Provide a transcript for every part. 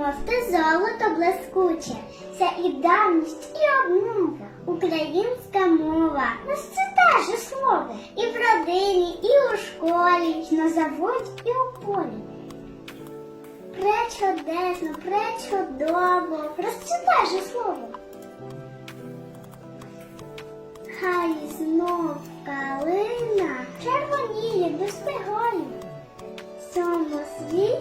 мов золото блискуче, це і давність, і обнова, українська мова. Ну це те ж слово. І в родині, і у школі, і на заводі, і у полі. Пречудесно, пречудово, розчитай же слово. Хай знов калина червоніє без пиголі.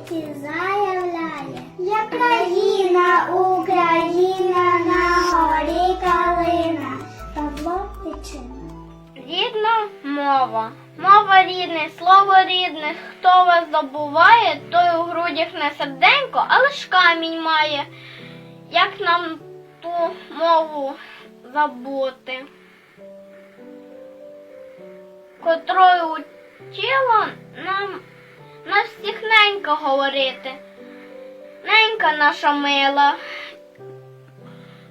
Світі заявляє, я країна, Україна, на горі калина. Павло Тичина. Рідна мова. Мова рідне, слово рідне. Хто вас забуває, той у грудях не серденько, але ж камінь має. Як нам ту мову забути? Котрою всіх ненька говорити. Ненька наша мила.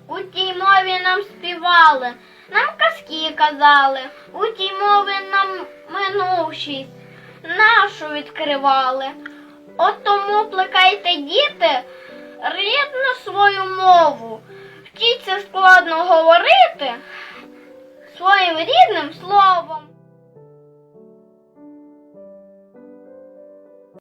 У тій мові нам співали, нам казки казали, у тій мові нам минувшість нашу відкривали. От тому плекайте діти рідну свою мову. Вчіться складно говорити своїм рідним словом.